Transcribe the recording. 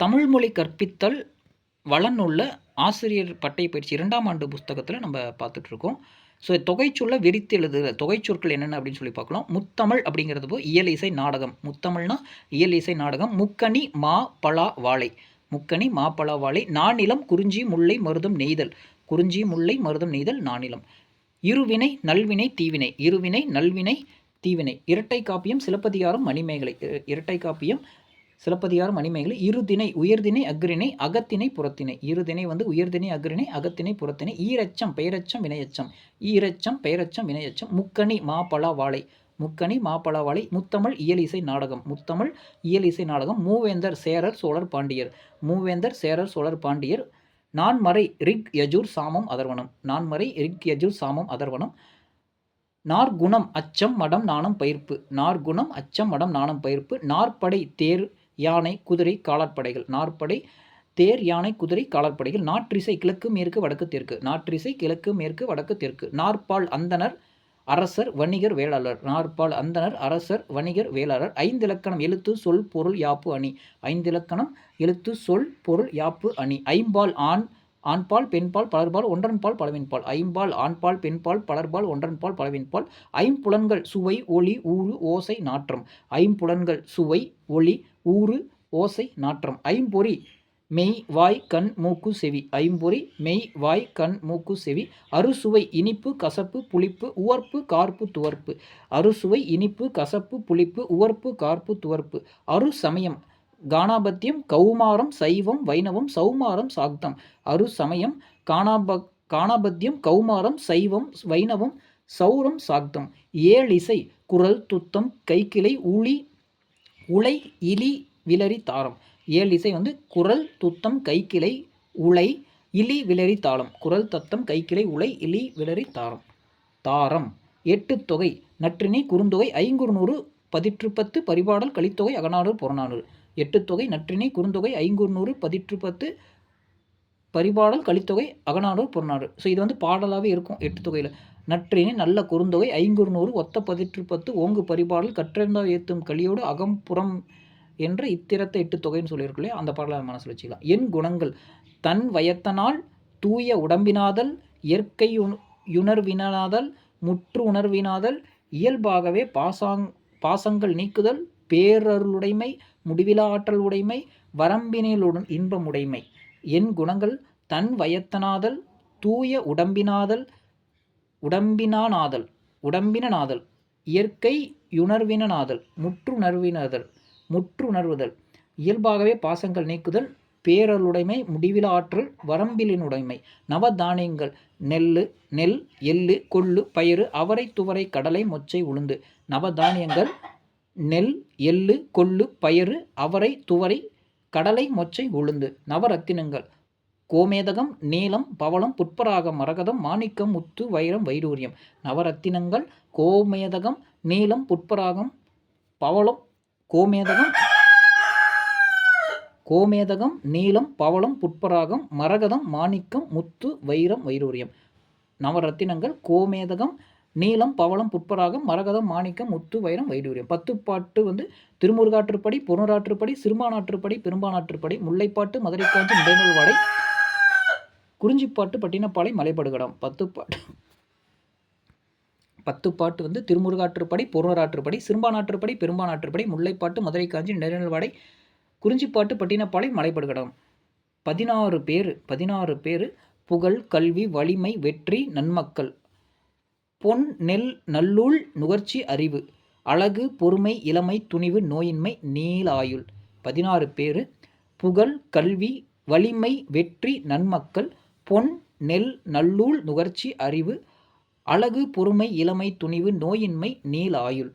தமிழ்மொழி கற்பித்தல் வளனுள்ள ஆசிரியர் பட்டை பயிற்சி இரண்டாம் ஆண்டு புஸ்தகத்தில் நம்ம பார்த்துட்ருக்கோம். ஸோ தொகைச்சொல்லை விரித்து எழுதுகிற தொகைச்சொற்கள் என்னென்ன அப்படின்னு சொல்லி பார்க்கலாம். முத்தமிழ் அப்படிங்கிறது போ இயல் இசை நாடகம். முத்தமிழ்னா இயல் இசை நாடகம். முக்கணி மா பலா வாழை. முக்கணி மா பலா வாழை. நானிலம் குறிஞ்சி முல்லை மருதம் நெய்தல். குறிஞ்சி முல்லை மருதம் நெய்தல் நானிலம். இருவினை நல்வினை தீவினை. இருவினை நல்வினை தீவினை. இரட்டை காப்பியம் சிலப்பதிகாரம் மணிமேகலை. இரட்டை காப்பியம் சிலப்பதிகாரம் மணிமேகலை இருதினை உயர்தினை அக்ரிணை அகத்திணை புறத்தினை இருதினை வந்து உயர்தினை அக்ரிணை அகத்திணை புறத்தினை ஈரச்சம் பெயரச்சம் வினையச்சம். ஈரச்சம் பெயரச்சம் வினையச்சம். முக்கணி மாப்பழா வாழை. முக்கணி மாப்பழா வாழை. முத்தமிழ் இயல் இசை நாடகம். முத்தமிழ் இயல் இசை நாடகம். மூவேந்தர் சேரர் சோழர் பாண்டியர். மூவேந்தர் சேரர் சோழர் பாண்டியர். நான்மறை ரிக் யஜூர் சாமம் அதர்வனம். நான்மறை ரிக் யஜூர் சாமம் அதர்வனம். நார்குணம் அச்சம் மடம் நாணம் பயிர்ப்பு. நார்குணம் அச்சம் மடம் நாணம் பயிர்ப்பு. நாற்படை தேர் யானை குதிரை காலாட்படைகள். நாற்படை தேர் யானை குதிரை காலாட்படைகள். நாற்றிசை கிழக்கு மேற்கு வடக்கு தெற்கு. நாற்றிசை கிழக்கு மேற்கு வடக்கு தெற்கு. நாற்பால் அந்தனர் அரசர் வணிகர் வேளாளர். நாற்பால் அந்தனர் அரசர் வணிகர் வேளாளர். ஐந்திலக்கணம் எழுத்து சொல் பொருள் யாப்பு அணி. ஐந்திலக்கணம் எழுத்து சொல் பொருள் யாப்பு அணி. ஐம்பால் ஆண் ஆண்பால் பெண்பால் பலர்பால் ஒன்றன்பால் பலவின்பால். ஐம்பால் ஆண்பால் பெண்பால் பலர்பால் ஒன்றன்பால் பலவின்பால். ஐம்புலன்கள் சுவை ஒளி ஊறு ஓசை நாற்றம். ஐம்புலன்கள் சுவை ஒளி ஊறு ஓசை நாற்றம். ஐம்பொறி மெய் வாய் கண் மூக்கு செவி. ஐம்பொறி மெய் வாய் கண் மூக்கு செவி. அறுசுவை இனிப்பு கசப்பு புளிப்பு உவர்ப்பு கார்ப்பு துவர்ப்பு. அறுசுவை இனிப்பு கசப்பு புளிப்பு உவர்ப்பு கார்ப்பு துவர்ப்பு. அரு சமயம் காணாபத்தியம் கௌமாரம் சைவம் வைணவம் சௌமாரம் சாக்தம். அரு சமயம் காணாப காணாபத்தியம் கௌமாரம் சைவம் வைணவம் சௌரம் சாக்தம். ஏழிசை குரல் துத்தம் கைக்கிளை உளி உலை இலி விலரி தாரம் ஏழு இசை வந்து குரல் துத்தம் கைக்கிளை உலை இலி விலரி தாளம். குரல் தத்தம் கைக்கிளை உலை இலி விலரி தாரம் தாரம். எட்டு தொகை. நற்றினை குறுந்தொகை ஐங்குறுநூறு பதிற்றுப்பத்து பரிபாடல் கலித்தொகை அகநானூறு புறநானூறு. எட்டு தொகை. நற்றினை குறுந்தொகை ஐங்குறுநூறு பதிற்றுப்பத்து பரிபாடல் கலித்தொகை அகநானூறு புறநானூறு. ஸோ இது வந்து பாடலாகவே இருக்கும் எட்டு தொகையில். நற்றினை நல்ல குறுந்தொகை ஐங்குறுநூறு ஒத்த பதிற்றுப்பத்து ஓங்கு பரிபாடல் கற்றெந்தா ஏத்தும் கலியோடு அகம் புறம் என்ற இத்திரத்தை எட்டு தொகைன்னு சொல்லியிருக்கலையே அந்த பாடலை மனசில் வச்சுக்கலாம் என் குணங்கள் தன் வயத்தனால் தூய உடம்பினாதல் இயற்கை யுணர்வினாதல் முற்று உணர்வினாதல் இயல்பாகவே பாசாங் பாசங்கள் நீக்குதல் பேரருளுடைமை முடிவிலா ஆற்றல் உடைமை வரம்பினிலுடன் இன்பமுடைமை என் குணங்கள் தன் வயத்தனாதல் தூய உடம்பினாதல் உடம்பினானாதல் உடம்பினனாதல் இயற்கை யுணர்வினாதல் முற்றுணர்வினதல் முற்றுணர்வுதல். இயல்பாகவே பாசங்கள் நீக்குதல் பேரருளுடைமை முடிவிலா ஆற்றல் வரம்பிலினுடைமை நவதானியங்கள் நெல் நெல் எள்ளு கொள்ளு பயிறு அவரை துவரை கடலை மொச்சை உளுந்து நவதானியங்கள் நெல் எள்ளு கொள்ளு பயறு அவரை துவரை கடலை மொச்சை உளுந்து நவரத்தினங்கள் கோமேதகம் நீலம் பவளம் புட்பராகம் மரகதம் மாணிக்கம் முத்து வைரம் வைடூரியம். நவரத்தினங்கள் கோமேதகம் நீலம் புட்பராகம் பவளம் கோமேதகம் கோமேதகம் நீலம் பவளம் புட்பராகம் மரகதம் மாணிக்கம் முத்து வைரம் வைடூரியம். நவரத்தினங்கள் கோமேதகம் நீலம் பவளம் புட்பராகம் மரகதம் மாணிக்கம் முத்து வைரம் வைடூரியம். பத்து பாட்டு வந்து திருமுருகாற்றுப்படி புறநாற்றுப்படி சிறுமானாற்றுப்படி பெரும்பானாற்றுப்படி முல்லைப்பாட்டு மதுரைக்காஞ்சி நிலைநூல் வாடை குறிஞ்சிப்பாட்டு பட்டினப்பாலை மலைப்படுகடம். பத்து பாட்டு பத்து பாட்டு வந்து திருமுருகாற்றுப்படி பொருணராற்றுப்படி சிறுபானாற்றுப்படி பெரும்பானாற்றுப்படி முல்லைப்பாட்டு மதுரை காஞ்சி வாடை குறிஞ்சிப்பாட்டு பட்டினப்பாலை மலைப்படுகடம். பதினாறு பேர் பதினாறு பேர் புகழ் கல்வி வலிமை வெற்றி நன்மக்கள். பொன் நெல் நல்லூள் நுகர்ச்சி அறிவு. அழகு பொறுமை இளமை துணிவு நோயின்மை நீலாயுள் பதினாறு பேர் புகழ் கல்வி வலிமை வெற்றி நன்மக்கள். பொன் நெல் நல்லூல் நுகர்ச்சி அறிவு அழகு பொறுமை இளமை துணிவு நோயின்மை நீலாயுள்